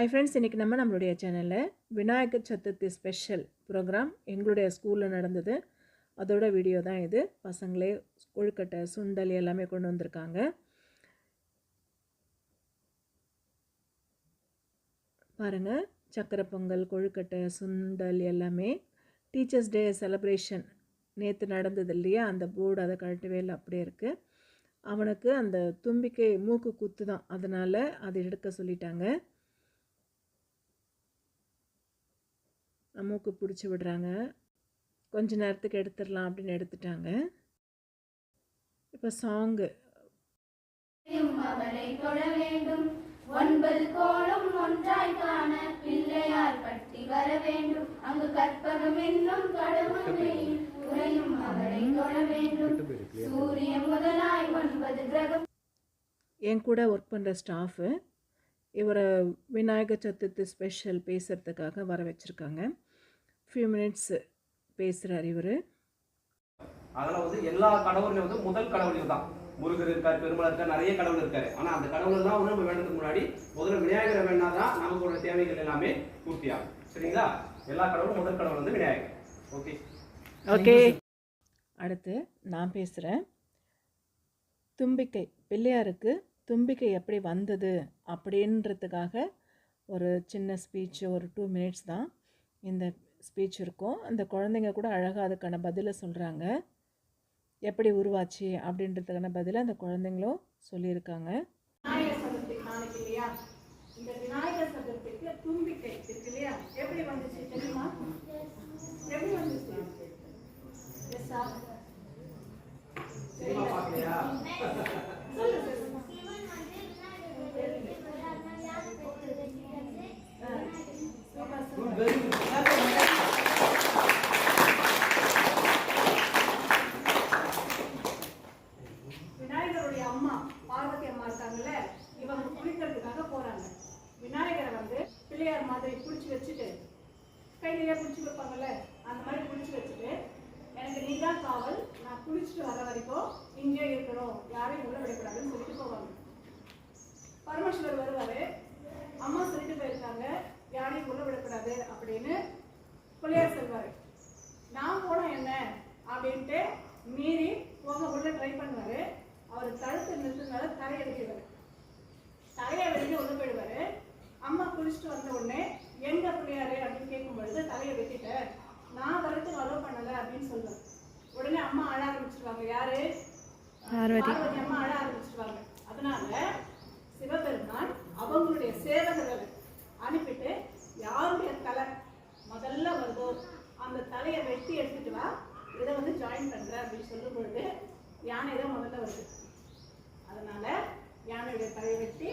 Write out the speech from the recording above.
ஐ friends இன்றைக்கி நம்ம நம்மளுடைய சேனலில் விநாயகர் சதுர்த்தி ஸ்பெஷல் ப்ரோக்ராம் எங்களுடைய ஸ்கூலில் நடந்தது. அதோட வீடியோ தான் இது. பசங்களே கொழுக்கட்டை சுண்டல் எல்லாமே கொண்டு வந்திருக்காங்க. பாருங்கள் சக்கரை பொங்கல் கொழுக்கட்டை சுண்டல் எல்லாமே. டீச்சர்ஸ் டே செலப்ரேஷன் நேற்று நடந்தது இல்லையா? அந்த போர்டு அதை கழட்டவே இல்லை அப்படியே இருக்குது அவனுக்கு அந்த தும்பிக்கை மூக்கு குத்து தான். அதனால் அதை எடுக்க சொல்லிட்டாங்க. மூக்கு பிடிச்சி விடுறாங்க. கொஞ்ச நேரத்துக்கு எடுத்துடலாம் அப்படின்னு எடுத்துட்டாங்க. இப்போ சாங்கு அவரை தொழ வேண்டும். ஒன்பது கோளும் ஒன்றாய் காண பிள்ளையார் பட்டி வர வேண்டும். அங்கு கற்பகம் என்னும் கடவுளையும் உரையும் அவரை தொழ வேண்டும். சூரியன் முதலாய் ஒன்பது கிரகம். என் கூட ஒர்க் பண்ணுற ஸ்டாஃபு இவரை விநாயகர் சதுர்த்தி ஸ்பெஷல் பேசுகிறதுக்காக வர வச்சுருக்காங்க. ஃபியூ மினிட்ஸ் பேசுகிறார் இவர். அதெல்லாம் வந்து எல்லா கடவுளையும் வந்து முதல் கடவுள் தான் முருகர் இருக்கார் பெருமாள் இருக்கார் நிறைய கடவுள் இருக்காரு. ஆனா அந்த கடவுள் தான் வந்து நம்ம வேண்டதுக்கு முன்னாடி முதல்ல விநாயகரை வேணாதான் நமக்கோட தேவைகள் எல்லாமே பூர்த்தியாகும். சரிங்களா? எல்லா கடவுளும் முதல் கடவுள் வந்து விநாயகர். ஓகே ஓகே அடுத்து நான் பேசுகிறேன் தும்பிக்கை பிள்ளையாருக்கு தும்பிக்கை எப்படி வந்தது அப்படின்றதுக்காக ஒரு சின்ன ஸ்பீச் ஒரு டூ மினிட்ஸ் தான் இந்த ஸ்பீச் இருக்கும். அந்த குழந்தைங்க கூட அழகாக அதுக்கான பதிலை சொல்கிறாங்க எப்படி உருவாச்சு அப்படின்றதுக்கான பதிலை அந்த குழந்தைங்களும் சொல்லியிருக்காங்க. விநாயகர் சதுர்த்தி நாளைக்கு இல்லையா? இந்த விநாயகர் சதுர்த்திக்கு தும்பிக்கை இருக்கு இல்லையா? எப்படி வந்துச்சு தெரியுமா? எப்படி வந்துச்சு? அம்மா பார்வதி அம்மா இருக்காங்கல்ல இவங்க குளிக்கிறதுக்காக போறாங்க. விநாயகரை வந்து பிள்ளையார் மாதிரி பிடிச்சி வச்சுட்டு கையிலேயே பிடிச்சி வைப்பாங்கல்ல அந்த மாதிரி பிடிச்சி வச்சுட்டு எனக்கு நீ தான் காவல் நான் குளிச்சுட்டு வர வரைக்கும் இங்கே இருக்கணும் யாரையும் உள்ள விடக்கூடாதுன்னு சொல்லிட்டு போவாங்க. பரமேஸ்வரர் வருவாரு. அம்மா சொல்லிட்டு போயிருக்காங்க யாரையும் உள்ள விடக்கூடாது அப்படின்னு பிள்ளையார் சொல்வாரு. நான் போனோம் என்ன? அப்படின்ட்டு மீறி போக உள்ள ட்ரை பண்ணுவாரு. அவர் தடுத்து நிறுத்தினால தரையை வெட்டிடுவாரு தலையை வெட்டி உள்ள போயிடுவாரு. அம்மா குளிச்சுட்டு வந்த உடனே எங்க பிள்ளையாரு அப்படின்னு கேட்கும் பொழுது தலையை வெட்டிட்டேன் நான் வரதுக்கு அலோவ் பண்ணல அப்படின்னு சொல்லுவேன் உடனே அம்மா அழ ஆரம்பிச்சிருவாங்க. யாரு? பார்வதி. அம்மா அழ ஆரம்பிச்சிருவாங்க. அதனால சிவபெருமான் அவங்களுடைய சேவகர்களை அனுப்பிட்டு யாருடைய தலை? முதல்ல வருதோ? அந்த தலையை வெட்டி எடுத்துட்டு வா. இதை வந்து ஜாயின் பண்ற அப்படின்னு சொல்லும் பொழுது யானை தான் முதல்ல வருது. யானையுடைய தலையை வச்சு